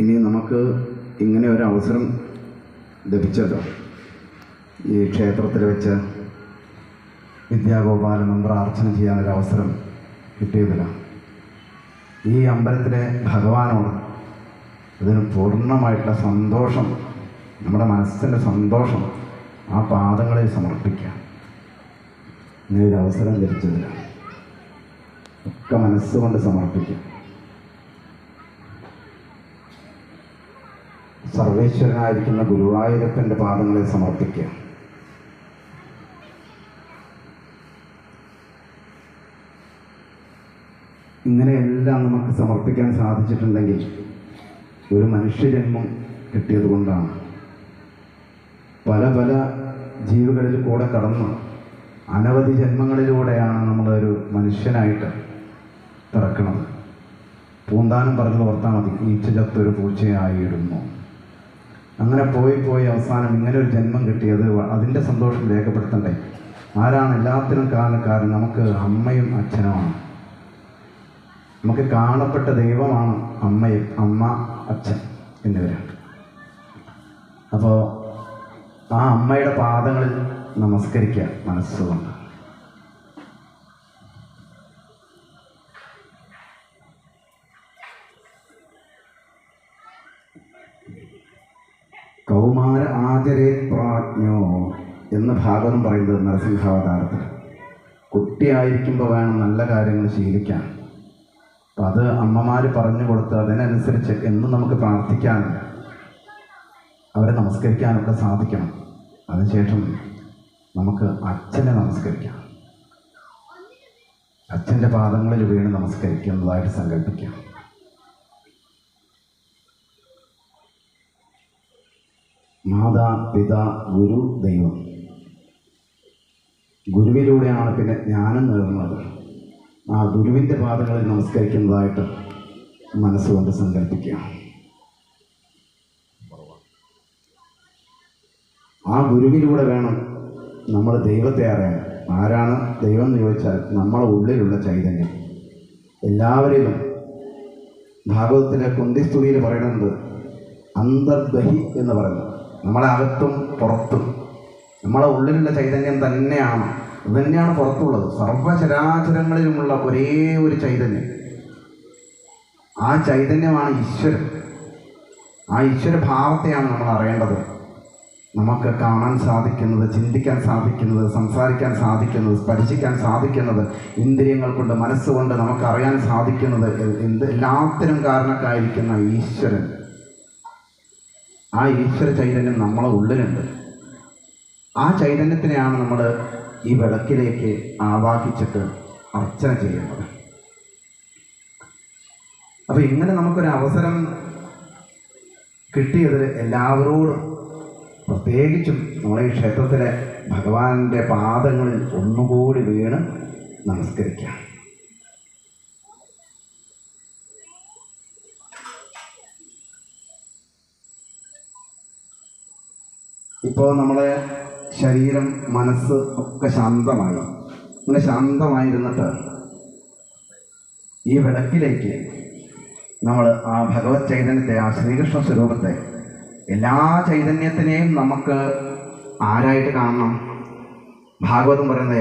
ഇനി നമുക്ക് ഇങ്ങനെ ഒരു അവസരം ലഭിച്ചല്ലോ ഈ ക്ഷേത്രത്തിൽ വെച്ച് വിദ്യാഗോപാല പ്രാർത്ഥന ചെയ്യാനൊരു അവസരം കിട്ടിയതില്ല ഈ അമ്പലത്തിലെ ഭഗവാനോട് ഇതിന് പൂർണമായിട്ടുള്ള സന്തോഷം നമ്മുടെ മനസ്സിന്റെ സന്തോഷം ആ പാദങ്ങളിൽ സമർപ്പിക്കാം. ഒരു അവസരം ലഭിച്ചതില്ല ഒക്കെ മനസ്സുകൊണ്ട് സമർപ്പിക്കാം. സർവേശ്വരനായിരിക്കുന്ന ഗുരുവായൂരപ്പന്റെ പാദങ്ങളെ സമർപ്പിക്കുക. ഇങ്ങനെയെല്ലാം നമുക്ക് സമർപ്പിക്കാൻ സാധിച്ചിട്ടുണ്ടെങ്കിൽ ഒരു മനുഷ്യജന്മം കിട്ടിയത് കൊണ്ടാണ്. പല പല ജീവികളിൽ കൂടെ കടന്ന് അനവധി ജന്മങ്ങളിലൂടെയാണ് നമ്മളൊരു മനുഷ്യനായിട്ട് പിറക്കുന്നത് പൂന്താനം പറഞ്ഞു ഓർത്താൽ മതി ഈച്ച ചത്തൊരു പൂച്ചയായിടുന്നു അങ്ങനെ പോയി പോയി അവസാനം ഇങ്ങനെ ഒരു ജന്മം കിട്ടിയത് അതിന്റെ സന്തോഷം രേഖപ്പെടുത്തണ്ടേ? ആരാണ് എല്ലാത്തിനും കാരണക്കാരൻ? നമുക്ക് അമ്മയും അച്ഛനുമാണ്. നമുക്ക് കാണപ്പെട്ട ദൈവമാണ് അമ്മയും അമ്മ അച്ഛൻ എന്നിവരാണ് അപ്പോൾ ആ അമ്മയുടെ പാദങ്ങളിൽ നമസ്കരിക്കുക മനസ്സുകൊണ്ട്. കൗമാര ആചരേ പ്രാജ്ഞോ എന്ന ഭാഗവതം പറയുന്നത് നരസിംഹാവതാരത്തിൽ. കുട്ടിയായിരിക്കുമ്പോൾ വേണം നല്ല കാര്യങ്ങൾ ശീലിക്കാൻ. അപ്പം അത് അമ്മമാർ പറഞ്ഞു കൊടുത്ത് അതിനനുസരിച്ച് എന്നും നമുക്ക് പ്രാർത്ഥിക്കാനും അവരെ നമസ്കരിക്കാനൊക്കെ സാധിക്കണം. അതിനുശേഷം നമുക്ക് അച്ഛനെ നമസ്കരിക്കാം. അച്ഛന്റെ പാദങ്ങളിൽ വീണ് നമസ്കരിക്കുന്നതായിട്ട് സങ്കല്പിക്കാം. മാതാ പിത ഗുരു ദൈവം. ഗുരുവിലൂടെയാണ് പിന്നെ ജ്ഞാനം നേടുന്നത്. ആ ഗുരുവിന്റെ പാദങ്ങളിൽ നമസ്കരിക്കുന്നതായിട്ട് മനസ്സുകൊണ്ട് സങ്കല്പിക്കുക. ആ ഗുരുവിലൂടെ വേണം നമ്മൾ ദൈവത്തെ അറിയാൻ. ആരാണ് ദൈവം എന്ന് ചോദിച്ചാൽ നമ്മളെ ഉള്ളിലുള്ള ചൈതന്യം. എല്ലാവരിലും ഭാഗവതത്തിലെ കുന്തിസ്തുതിയിൽ പറയുന്നത് അന്തർദഹി എന്ന് പറയുന്നത് നമ്മളെ അകത്തും പുറത്തും. നമ്മളെ ഉള്ളിലുള്ള ചൈതന്യം തന്നെയാണ്. അത് തന്നെയാണ് പുറത്തുള്ളത്. സർവചരാചരങ്ങളിലുമുള്ള ഒരേ ഒരു ചൈതന്യം. ആ ചൈതന്യമാണ് ഈശ്വരൻ. ആ ഈശ്വരഭാവത്തെയാണ് നമ്മൾ അറിയേണ്ടത്. നമുക്ക് കാണാൻ സാധിക്കുന്നത് ചിന്തിക്കാൻ സാധിക്കുന്നത് സംസാരിക്കാൻ സാധിക്കുന്നത് സ്പർശിക്കാൻ സാധിക്കുന്നത് ഇന്ദ്രിയങ്ങൾ കൊണ്ട് മനസ്സുകൊണ്ട് നമുക്കറിയാൻ സാധിക്കുന്നത് എന്ത്? എല്ലാത്തിനും കാരണക്കായിരിക്കുന്ന ഈശ്വരൻ. ആ ഈശ്വര ചൈതന്യം നമ്മളെ ഉള്ളിലുണ്ട്. ആ ചൈതന്യത്തിനെയാണ് നമ്മൾ ഈ വിളക്കിലേക്ക് ആവാഹിച്ചിട്ട് അർച്ചന ചെയ്യുന്നത്. അപ്പോൾ ഇങ്ങനെ നമുക്കൊരു അവസരം കിട്ടിയതിൽ എല്ലാവരോടും പ്രത്യേകിച്ചും നമ്മുടെ ഈ ക്ഷേത്രത്തിലെ ഭഗവാന്റെ പാദങ്ങളിൽ ഒന്നുകൂടി വീണ് നമസ്കരിക്കാം ഇപ്പോൾ നമ്മുടെ ശരീരം മനസ്സ് ഒക്കെ ശാന്തമായി. ഇങ്ങനെ ശാന്തമായിരുന്നിട്ട് ഈ വിളക്കിലേക്ക് നമ്മൾ ആ ഭഗവത് ചൈതന്യത്തെ ആ ശ്രീകൃഷ്ണ സ്വരൂപത്തെ എല്ലാ ചൈതന്യത്തിനെയും നമുക്ക് ആരായിട്ട് കാണണം? ഭാഗവതം പറയുന്ന